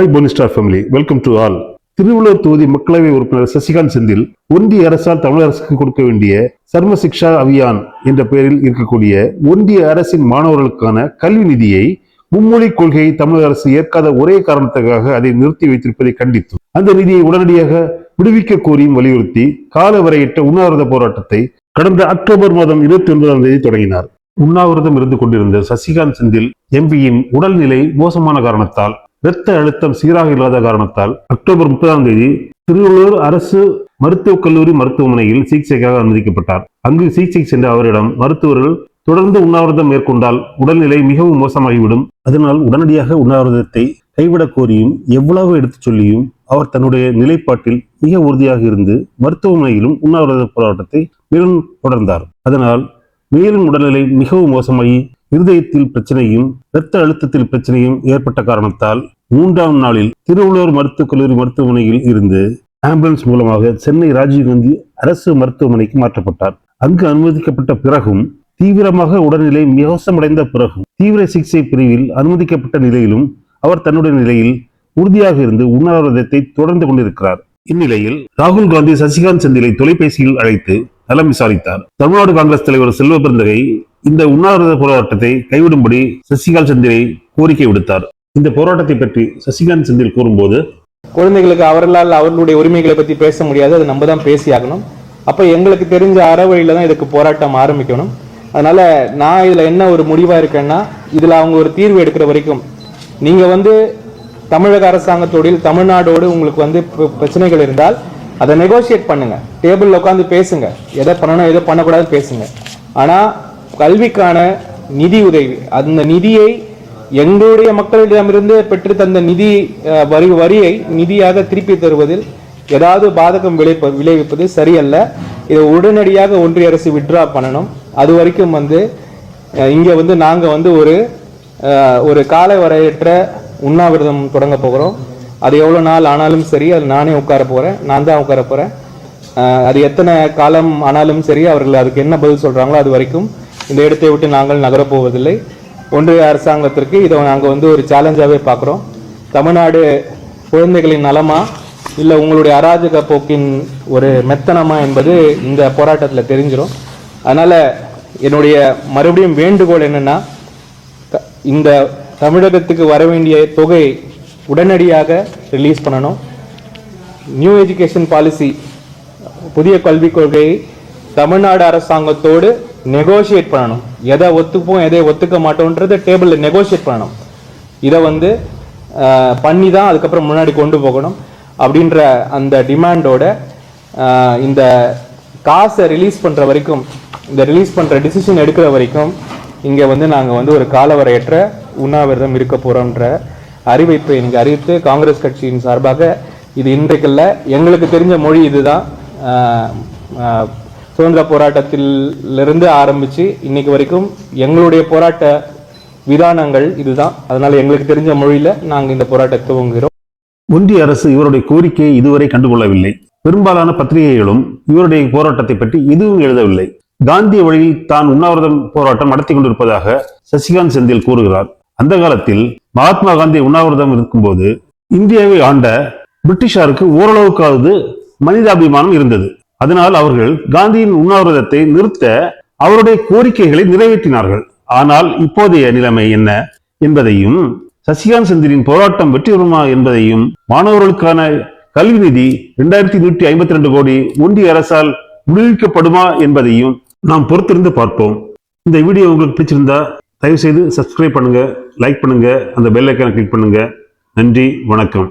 Hi போனிஸ்டார் family. Welcome to all. Thiruvallur தொகுதி மக்களவை உறுப்பினர் சசிகாந்த் செந்தில் ஒன்றிய அரசால் தமிழக அரசுக்கு கொடுக்க வேண்டிய சர்ம சிக்ஷா அபியான் என்ற பெயரில் இருக்கக்கூடிய ஒன்றிய அரசின் மாணவர்களுக்கான கல்வி நிதியை மும்மொழி கொள்கையை தமிழக அரசு ஏற்காத ஒரே காரணத்துக்காக அதை நிறுத்தி வைத்திருப்பதை கண்டித்து அந்த நிதியை உடனடியாக விடுவிக்க கோரியும் வலியுறுத்தி கால வரையிட்ட உண்ணாவிரத போராட்டத்தை கடந்த அக்டோபர் மாதம் இருபத்தி ஒன்பதாம் தேதி தொடங்கினார். உண்ணாவிரதம் இருந்து கொண்டிருந்த சசிகாந்த் செந்தில் எம்பியின் உடல்நிலை மோசமான காரணத்தால் இரத்த அழுத்தம் சீராக இல்லாத காரணத்தால் அக்டோபர் முப்பதாம் தேதி திருவள்ளூர் அரசு மருத்துவக் கல்லூரி மருத்துவமனையில் சிகிச்சைக்காக அனுமதிக்கப்பட்டார். அங்கு சிகிச்சை சென்ற அவரிடம் மருத்துவர்கள் தொடர்ந்து உண்ணாவிரதம் மேற்கொண்டால் உடல்நிலை மிகவும் மோசமாகிவிடும். அதனால் உடனடியாக உண்ணாவிரதத்தை கைவிடக் கோரியும் எவ்வளவு எடுத்துச் சொல்லியும் அவர் தன்னுடைய நிலைப்பாட்டில் மிக உறுதியாக இருந்து மருத்துவமனையிலும் உண்ணாவிரத போராட்டத்தை மேலும் தொடர்ந்தார். அதனால் மேலும் உடல்நிலை மிகவும் மோசமாகி இருதயத்தில் பிரச்சனையும் இரத்த அழுத்தத்தில் பிரச்சனையும் ஏற்பட்ட காரணத்தால் மூன்றாம் நாளில் திருவள்ளூர் மருத்துவக் கல்லூரி மருத்துவமனையில் இருந்து ஆம்புலன்ஸ் மூலமாக சென்னை ராஜீவ்காந்தி அரசு மருத்துவமனைக்கு மாற்றப்பட்டார். அங்கு அனுமதிக்கப்பட்ட பிறகும் தீவிரமாக உடல்நிலை மிகோசமடைந்த பிறகும் தீவிர சிகிச்சை பிரிவில் அனுமதிக்கப்பட்ட நிலையிலும் அவர் தன்னுடைய நிலையில் உறுதியாக இருந்து உண்ணாவிரதத்தை தொடர்ந்து கொண்டிருக்கிறார். இந்நிலையில் ராகுல் காந்தி சசிகாந்த் செந்திலை தொலைபேசியில் அழைத்து நலம் விசாரித்தார். தமிழ்நாடு காங்கிரஸ் தலைவர் செல்வ பிறந்தகை இந்த உண்ணாவிரத போராட்டத்தை கைவிடும்படி சசிகாந்த் செந்திலை கோரிக்கை விடுத்தார். இந்த போராட்டத்தை பற்றி சசிகாந்த் செந்தில் கூறும்போது குழந்தைகளுக்கு அவர்களால் அவர்களுடைய உரிமைகளை பத்தி பேச முடியாது அது நம்ம தான் பேசியாகணும். அப்போ அப்ப எங்களுக்கு தெரிஞ்ச அறவழியில தான் இதுக்கு போராட்டம் ஆரம்பிக்கணும். அதனால நான் இதுல என்ன ஒரு முடிவா இருக்கேன்னா இதுல அவங்க ஒரு தீர்வு எடுக்கிற வரைக்கும் நீங்க வந்து தமிழக அரசாங்கத்தோடு தமிழ்நாடோடு உங்களுக்கு வந்து பிரச்சனைகள் இருந்தால் அதை நெகோசியேட் பண்ணுங்க. டேபிளில் உட்காந்து பேசுங்க. எதை பண்ணணும் எதை பண்ணக்கூடாது பேசுங்க. ஆனால் கல்விக்கான நிதி உதவி அந்த நிதியை எங்களுடைய மக்களிடமிருந்து பெற்று தந்த நிதி வரி வரியை நிதியாக திருப்பி தருவதில் ஏதாவது பாதகம் விளைப்ப விளைவிப்பது சரியல்ல. இதை உடனடியாக ஒன்றிய அரசு விட்ரா பண்ணணும். அது வரைக்கும் வந்து இங்கே வந்து நாங்கள் வந்து ஒரு ஒரு கால வரையற்ற உண்ணாவிரதம் தொடங்க போகிறோம். அது எவ்வளோ நாள் ஆனாலும் சரி அது நானே உட்கார போகிறேன் நான் தான் உட்கார போகிறேன் அது எத்தனை காலம் ஆனாலும் சரி அவர்கள் அதுக்கு என்ன பதில் சொல்கிறாங்களோ அது வரைக்கும் இந்த இடத்தை விட்டு நாங்கள் நகரப்போவதில்லை ஒன்றிய அரசாங்கத்திற்கு இதை நாங்கள் வந்து ஒரு சேலஞ்சாகவே பார்க்குறோம். தமிழ்நாடு குழந்தைகளின் நலமா இல்லை உங்களுடைய அராஜக போக்கின் ஒரு மெத்தனமா என்பது இந்த போராட்டத்தில் தெரிஞ்சிடும் அதனால் என்னுடைய மறுபடியும் வேண்டுகோள் என்னன்னா இந்த தமிழகத்துக்கு வர வேண்டிய தொகை உடனடியாக ரிலீஸ் பண்ணணும். நியூ எஜுகேஷன் பாலிசி புதிய கல்விக் கொள்கையை தமிழ்நாடு அரசாங்கத்தோடு நெகோஷியேட் பண்ணணும். எதை ஒத்துப்போம் எதை ஒத்துக்க மாட்டோன்றதை டேபிளில் நெகோஷியேட் பண்ணணும். இதை வந்து பண்ணி தான் அதுக்கப்புறம் முன்னாடி கொண்டு போகணும். அப்படின்ற அந்த டிமாண்டோட இந்த காசை ரிலீஸ் பண்ணுற வரைக்கும் இந்த ரிலீஸ் பண்ணுற டிசிஷன் எடுக்கிற வரைக்கும் இங்கே வந்து நாங்கள் வந்து ஒரு காலவரையற்ற உண்ணாவிரதம் இருக்க போகிறோன்ற அறிவிப்பை எனக்கு அறிவித்து காங்கிரஸ் கட்சியின் சார்பாக இது இன்றைக்கில்ல. எங்களுக்கு தெரிஞ்ச மொழி இதுதான். ஆஹ் ஆஹ் சுதந்திர போராட்டத்திலிருந்து ஆரம்பிச்சு இன்னைக்கு வரைக்கும் எங்களுடைய போராட்ட விதானங்கள் இதுதான். அதனால எங்களுக்கு தெரிஞ்ச மொழியில நாங்க இந்த போராட்டத்தை துவங்குகிறோம். ஒன்றிய அரசு இவருடைய கோரிக்கையை இதுவரை கண்டுகொள்ளவில்லை. பெரும்பாலான பத்திரிகைகளும் இவருடைய போராட்டத்தை பற்றி எதுவும் எழுதவில்லை. காந்திய வழியில் தான் உண்ணாவிரதம் போராட்டம் நடத்தி கொண்டிருப்பதாக சசிகாந்த் செந்தில் கூறுகிறார். அந்த காலத்தில் மகாத்மா காந்தி உண்ணாவிரதம் இருக்கும்போது இந்தியாவை ஆண்ட பிரிட்டிஷாருக்கு ஓரளவுக்காவது மனிதாபிமானம் இருந்தது. அதனால் அவர்கள் காந்தியின் உண்ணாவிரதத்தை நிறுத்த அவருடைய கோரிக்கைகளை நிறைவேற்றினார்கள். ஆனால் இப்போதைய நிலைமை என்ன என்பதையும் சசிகாந்த் செந்திலின் போராட்டம் வெற்றி பெறுமா என்பதையும் மாணவர்களுக்கான கல்வி நிதி இரண்டாயிரத்தி நூற்றி ஐம்பத்தி ரெண்டு கோடி ஒன்றிய அரசால் விடுவிக்கப்படுமா என்பதையும் நாம் பொறுத்திருந்து பார்ப்போம். இந்த வீடியோ உங்களுக்கு பிடிச்சிருந்தா தயவுசெய்து சப்ஸ்கிரைப் பண்ணுங்கள் லைக் பண்ணுங்கள் அந்த பெல் ஐக்கானை கிளிக் பண்ணுங்கள் நன்றி வணக்கம்.